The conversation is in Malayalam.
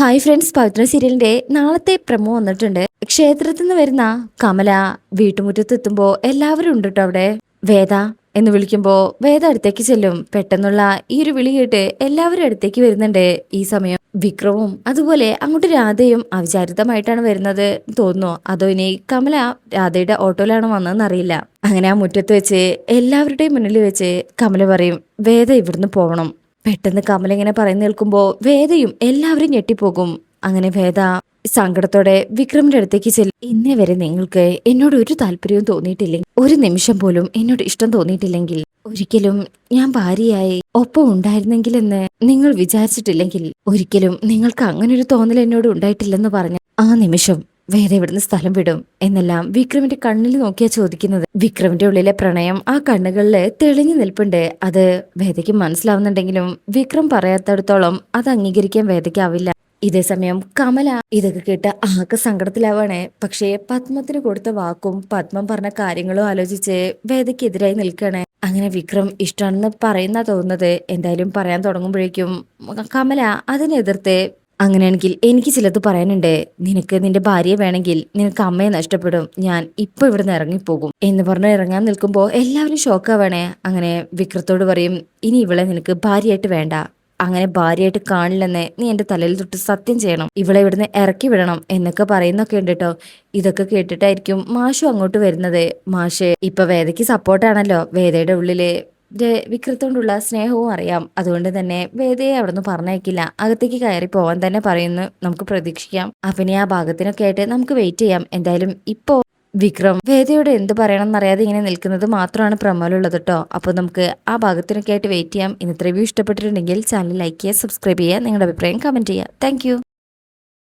ഹായ് ഫ്രണ്ട്സ് പവിത്ര സീരിയലിന്റെ നാളത്തെ പ്രമോ വന്നിട്ടുണ്ട്. ക്ഷേത്രത്തിൽ നിന്ന് വരുന്ന കമല വീട്ടുമുറ്റത്ത് എത്തുമ്പോ എല്ലാവരും ഉണ്ട് കേട്ടോ അവിടെ? വേദ എന്ന് വിളിക്കുമ്പോ വേദ അടുത്തേക്ക് ചെല്ലും. പെട്ടെന്നുള്ള ഈ ഒരു വിളി കേട്ട് എല്ലാവരും അടുത്തേക്ക് വരുന്നുണ്ട്. ഈ സമയം വിക്രവും അതുപോലെ അങ്ങോട്ട് രാധയും അവിചാരിതമായിട്ടാണ് വരുന്നത് തോന്നുന്നു. അതോ ഇനി കമല രാധയുടെ ഓട്ടോയിലാണ് വന്നതെന്ന് അറിയില്ല. അങ്ങനെ ആ മുറ്റത്ത് വെച്ച് എല്ലാവരുടെയും മുന്നിൽ വെച്ച് കമല പറയും വേദ ഇവിടുന്ന് പോകണം പെട്ടെന്ന് കമൽ ഇങ്ങനെ പറയുന്ന നിൽക്കുമ്പോൾ വേദയും എല്ലാവരും ഞെട്ടിപ്പോകും. അങ്ങനെ വേദ സങ്കടത്തോടെ വിക്രമിന്റെ അടുത്തേക്ക് ചെല്ലും. ഇന്നേ വരെ നിങ്ങൾക്ക് എന്നോട് ഒരു താല്പര്യവും തോന്നിയിട്ടില്ലെങ്കിൽ ഒരു നിമിഷം പോലും എന്നോട് ഇഷ്ടം തോന്നിയിട്ടില്ലെങ്കിൽ. ഒരിക്കലും ഞാൻ ഭാര്യയായി ഒപ്പം ഉണ്ടായിരുന്നെങ്കിലെന്ന് നിങ്ങൾ വിചാരിച്ചിട്ടില്ലെങ്കിൽ. ഒരിക്കലും നിങ്ങൾക്ക് അങ്ങനെ ഒരു തോന്നൽ എന്നോട് ഉണ്ടായിട്ടില്ലെന്ന് പറഞ്ഞ ആ നിമിഷം വേറെ ഇവിടുന്ന് സ്ഥലം വിടും എന്നെല്ലാം വിക്രമിന്റെ കണ്ണിൽ നോക്കിയാ ചോദിക്കുന്നത്. വിക്രമിന്റെ ഉള്ളിലെ പ്രണയം ആ കണ്ണുകളിൽ തെളിഞ്ഞു നിൽപ്പുണ്ട്. അത് വേദയ്ക്ക് മനസ്സിലാവുന്നുണ്ടെങ്കിലും വിക്രം പറയാത്തടത്തോളം അത് അംഗീകരിക്കാൻ വേദയ്ക്കാവില്ല. ഇതേ സമയം കമല ഇതൊക്കെ കേട്ട് ആകെ സങ്കടത്തിലാവാണ്. പക്ഷേ പത്മത്തിന് കൊടുത്ത വാക്കും പത്മം പറഞ്ഞ കാര്യങ്ങളും ആലോചിച്ച് വേദയ്ക്കെതിരായി നിൽക്കണേ. അങ്ങനെ വിക്രം ഇഷ്ടമാണെന്ന് പറയുന്ന തോന്നുന്നത്. എന്തായാലും പറയാൻ തുടങ്ങുമ്പോഴേക്കും കമല അതിനെതിർത്ത് അങ്ങനെയാണെങ്കിൽ എനിക്ക് ചിലത് പറയാനുണ്ട്. നിനക്ക് നിന്റെ ഭാര്യ വേണമെങ്കിൽ നിനക്ക് അമ്മയെ നഷ്ടപ്പെടും. ഞാൻ ഇപ്പൊ ഇവിടുന്ന് ഇറങ്ങിപ്പോകും. എന്ന് പറഞ്ഞ് ഇറങ്ങാൻ നിൽക്കുമ്പോൾ എല്ലാവരും ഷോക്കാവണേ. അങ്ങനെ വിക്രത്തോട് പറയും ഇനി ഇവളെ നിനക്ക് ഭാര്യയായിട്ട് വേണ്ട. അങ്ങനെ ഭാര്യയായിട്ട് കാണില്ലെന്ന് നീ എന്റെ തലയിൽ തൊട്ട് സത്യം ചെയ്യണം. ഇവളെ ഇവിടുന്ന് ഇറക്കി വിടണം. എന്നൊക്കെ പറയുന്നൊക്കെ ഉണ്ട് കേട്ടോ ഇതൊക്കെ കേട്ടിട്ടായിരിക്കും മാഷു അങ്ങോട്ട് വരുന്നത്. മാഷ് ഇപ്പൊ വേദയ്ക്ക് സപ്പോർട്ടാണല്ലോ വേദയുടെ ഉള്ളിൽ രെ- വിക്രത്തോണ്ടുള്ള സ്നേഹവും അറിയാം. അതുകൊണ്ട് തന്നെ വേദയെ അവിടുന്ന് പറഞ്ഞേക്കില്ല അകത്തേക്ക് കയറി പോവാൻ തന്നെ പറയുന്നു നമുക്ക് പ്രതീക്ഷിക്കാം. അവനെ ആ ഭാഗത്തിനൊക്കെ ആയിട്ട് നമുക്ക് വെയിറ്റ് ചെയ്യാം. എന്തായാലും ഇപ്പോ വിക്രം വേദയോട് എന്ത് പറയണം എന്നറിയാതെ ഇങ്ങനെ നിൽക്കുന്നത് മാത്രമാണ് പ്രമോലുള്ളത് കേട്ടോ. അപ്പോൾ നമുക്ക് ആ ഭാഗത്തിനൊക്കെ ആയിട്ട് വെയിറ്റ് ചെയ്യാം. ഇന്നത്തെ റിവ്യൂ ഇഷ്ടപ്പെട്ടിട്ടുണ്ടെങ്കിൽ ചാനൽ ലൈക്ക് ചെയ്യുക സബ്സ്ക്രൈബ് ചെയ്യുക നിങ്ങളുടെ അഭിപ്രായം കമന്റ് ചെയ്യുക. താങ്ക്